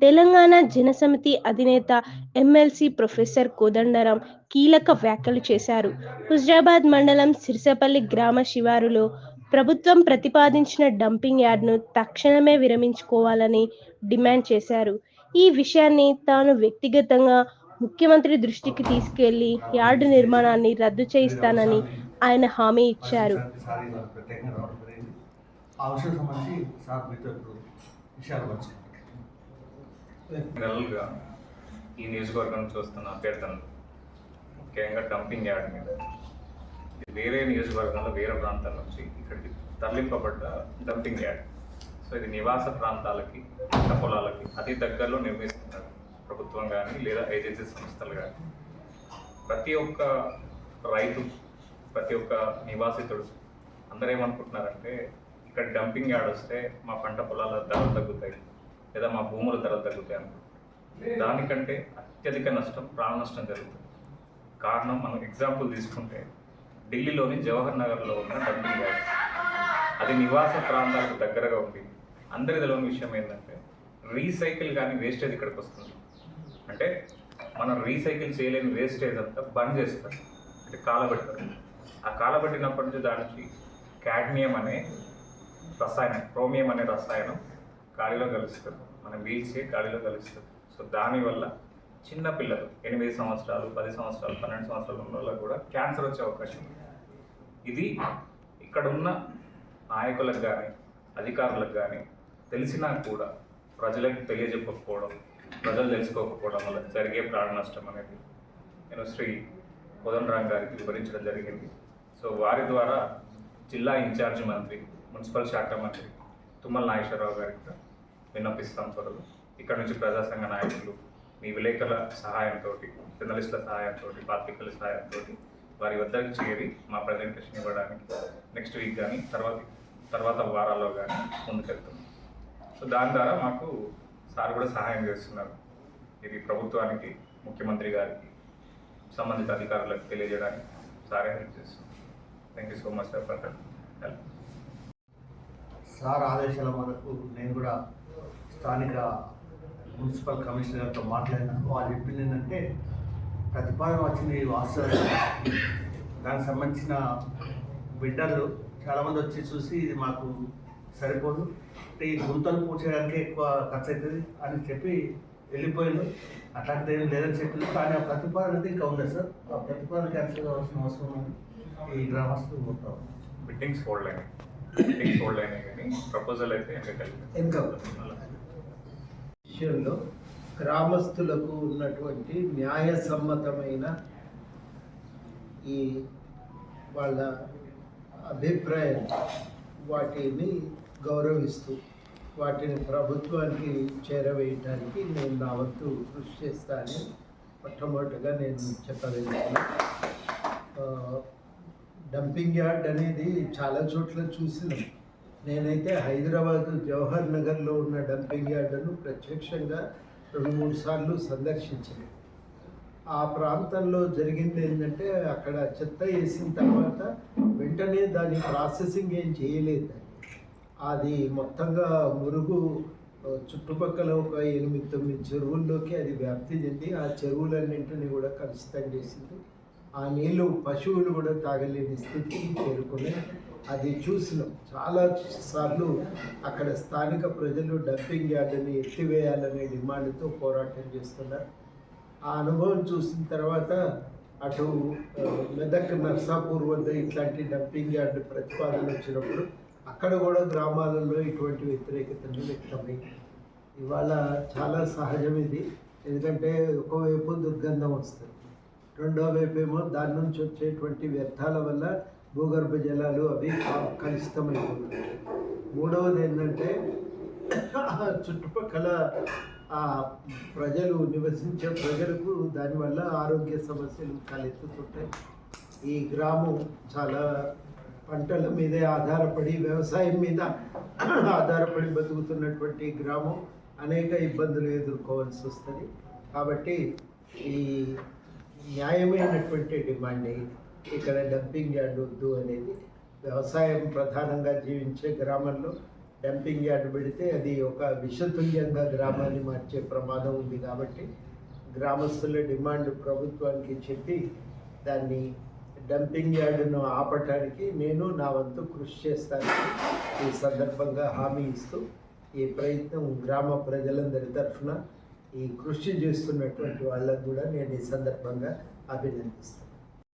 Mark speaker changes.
Speaker 1: తెలంగాణ జనసమితి అధినేత MLC professor Kodandaram కీలక వ్యాఖ్యలు చేశారు. హుజరాబాద్ మండలం సిరిసపల్లి గ్రామ శివారులో ప్రభుత్వం ప్రతిపాదించిన డంపింగ్ యార్డ్ను తక్షణమే విరమించుకోవాలని డిమాండ్ చేశారు. ఈ విషయాన్ని తాను వ్యక్తిగతంగా ముఖ్యమంత్రి దృష్టికి తీసుకెళ్ళి యార్డు నిర్మాణాన్ని రద్దు చేయిస్తానని ఆయన హామీ ఇచ్చారు.
Speaker 2: ఆ విషయం సంబంధించి సార్ మీతో ఇప్పుడు విషయాలు వచ్చాయి
Speaker 3: నెలలుగా ఈ నియోజకవర్గం చూస్తున్న అభ్యర్థనలు ముఖ్యంగా డంపింగ్ యార్డ్ మీద. ఇది వేరే నియోజకవర్గంలో వేరే ప్రాంతాల నుంచి ఇక్కడికి తరలింపబడ్డ డంపింగ్ యార్డ్ సో ఇది నివాస ప్రాంతాలకి పంట పొలాలకి అతి దగ్గరలో నిర్మిస్తున్నారు ప్రభుత్వం కానీ లేదా ఏజెన్సీ సంస్థలు కానీ ప్రతి ఒక్క రైతు ప్రతి ఒక్క నివాసితుడు అందరూ ఏమనుకుంటున్నారంటే ఇక్కడ డంపింగ్ యార్డ్ వస్తే మా పంట పొలాల ధర లేదా మా భూముల ధరలు తగ్గుతాయి దానికంటే అత్యధిక నష్టం ప్రాణ నష్టం జరుగుతుంది. కారణం మనం ఎగ్జాంపుల్ తీసుకుంటే ఢిల్లీలోని జవహర్ నగర్లో ఉన్న డంపింగ్ యార్డ్. అది నివాస ప్రాంతాలకు దగ్గరగా ఉంది అందరి తెలియని విషయం ఏంటంటే రీసైకిల్ కానీ వేస్టేజ్ ఇక్కడికి వస్తుంది. అంటే మనం రీసైకిల్ చేయలేని వేస్టేజ్ అంతా బంద్ చేస్తారు. అంటే కాలబెడతారు. ఆ కాలబెట్టినప్పటి నుంచి దాని నుంచి కాడ్మియం అనే రసాయనం క్రోమియం అనే రసాయనం గాలిలో కలుస్తుంది మనం పీల్చే గాలిలో కలుస్తుంది. సో దానివల్ల చిన్న పిల్లలు ఎనిమిది సంవత్సరాలు పది సంవత్సరాలు పన్నెండు సంవత్సరాలు ఉన్న వాళ్ళకు కూడా క్యాన్సర్ వచ్చే అవకాశం ఉంది. ఇది ఇక్కడ ఉన్న నాయకులకు కానీ అధికారులకు కానీ తెలిసినా కూడా ప్రజలకు తెలియజెప్పకపోవడం ప్రజలు తెలుసుకోకపోవడం వల్ల జరిగే ప్రాణ నష్టం అనేది నేను శ్రీ కోదండరామ్ గారికి వివరించడం జరిగింది. సో వారి ద్వారా జిల్లా ఇన్ఛార్జ్ మంత్రి మున్సిపల్ శాఖ మంత్రి తుమ్మల నాగేశ్వరరావు గారికి కూడా విన్నపిస్తాం త్వరలో. ఇక్కడ నుంచి ప్రజాసంఘ నాయకులు మీ విలేకరుల సహాయంతో జర్నలిస్టుల సహాయంతో పాత్రికల సహాయంతో వారి వద్దకు చేరి మా ప్రజెంటేషన్ ఇవ్వడానికి నెక్స్ట్ వీక్ కానీ తర్వాత తర్వాత వారాల్లో కానీ ముందుకెళ్తున్నాం. సో దాని ద్వారా మాకు సార్ కూడా సహాయం చేస్తున్నారు. ఇది ప్రభుత్వానికి ముఖ్యమంత్రి గారికి సంబంధిత అధికారులకు తెలియజేయడానికి సార్ హెల్ప్ చేస్తున్నాం thank you so much sir for help
Speaker 2: sir ఆదేశాల మేరకు నేను కూడా స్థానిక మున్సిపల్ కమిషనర్తో మాట్లాడినాను. వాళ్ళు చెప్పింది ఏంటంటే ప్రతిపాదన వచ్చింది వాస్తవం దానికి సంబంధించిన బిడ్డలు చాలామంది వచ్చి చూసి ఇది మాకు సరిపోదు. అంటే ఈ గుంతలు పూడ్చడానికి ఎక్కువ ఖర్చు అవుతుంది అని చెప్పి వెళ్ళిపోయారు అట్లాంటిది ఏం లేదని చెప్పింది కానీ ఆ ప్రతిపాదన అయితే ఇంకా ఉంది సార్? ఆ ప్రతిపాదన క్యాన్సిల్ కావాల్సిన అవసరం ఈ గ్రామస్తులు మొత్తం
Speaker 3: బిడ్డింగ్స్ హోల్డ్ అయినాయి బిడ్డింగ్స్ హోల్డ్ అయినాయి కానీ ప్రపోజల్ అయితే ఇంకా
Speaker 4: విషయంలో గ్రామస్తులకు ఉన్నటువంటి న్యాయసమ్మతమైన ఈ వాళ్ళ అభిప్రాయం వాటిని గౌరవిస్తూ వాటిని ప్రభుత్వానికి చేరవేయటానికి నేను నా వంతు కృషి చేస్తానని మొట్టమొదటిగా నేను చెప్పగలిగాను డంపింగ్ యార్డ్ అనేది చాలా చోట్ల చూసినాం. నేనైతే హైదరాబాద్ జవహర్ నగర్లో ఉన్న డంపింగ్ యార్డును ప్రత్యక్షంగా రెండు మూడు సార్లు సందర్శించాను. ఆ ప్రాంతంలో జరిగింది ఏంటంటే అక్కడ చెత్త వేసిన తర్వాత వెంటనే దాని ప్రాసెసింగ్ ఏం చేయలేదు. అది మొత్తంగా మురుగు చుట్టుపక్కల ఒక ఎనిమిది తొమ్మిది చెరువుల్లోకి అది వ్యాప్తి చెంది ఆ చెరువులన్నింటినీ కూడా కలుషితం చేసింది. ఆ నీళ్ళు పశువులు కూడా తాగలేని స్థితికి చేరుకున్నాయి అది చూసినాం. చాలా సార్లు అక్కడ స్థానిక ప్రజలు డంపింగ్ యార్డుని ఎత్తివేయాలనే డిమాండ్తో పోరాటం చేస్తున్నారు. ఆ అనుభవం చూసిన తర్వాత అటు మెదక్ నర్సాపూర్ వద్ద ఇట్లాంటి డంపింగ్ యార్డు ప్రతిపాదన వచ్చినప్పుడు అక్కడ కూడా గ్రామాలలో ఇటువంటి వ్యతిరేకతను వ్యక్తమైంది ఇవాళ చాలా సహజం ఇది. ఎందుకంటే ఒకవైపు దుర్గంధం వస్తుంది. రెండో వైపు ఏమో దాని నుంచి వచ్చేటువంటి వ్యర్థాల వల్ల భూగర్భ జలాలు అవి కలుషితమైపోతున్నాయి మూడవది ఏంటంటే చుట్టుపక్కల ప్రజలు నివసించే ప్రజలకు దానివల్ల ఆరోగ్య సమస్యలు తలెత్తుతుంటాయి. ఈ గ్రామం చాలా పంటల మీదే ఆధారపడి వ్యవసాయం మీద ఆధారపడి బతుకుతున్నటువంటి గ్రామం అనేక ఇబ్బందులు ఎదుర్కోవాల్సి వస్తుంది. కాబట్టి ఈ న్యాయమైనటువంటి డిమాండ్ ఇక్కడ డంపింగ్ యార్డ్ వద్దు అనేది వ్యవసాయం ప్రధానంగా జీవించే గ్రామంలో డంపింగ్ యార్డ్ పెడితే అది ఒక విషతుల్యంగా గ్రామాన్ని మార్చే ప్రమాదం ఉంది కాబట్టి గ్రామస్తుల డిమాండ్ ప్రభుత్వానికి చెప్పి దాన్ని డంపింగ్ యార్డును ఆపటానికి నేను నా వంతు కృషి చేస్తాను. ఈ సందర్భంగా హామీ ఇస్తూ ఈ ప్రయత్నం గ్రామ ప్రజలందరి తరఫున ఈ కృషి చేస్తున్నటువంటి వాళ్ళకు కూడా నేను ఈ సందర్భంగా అభినందిస్తాను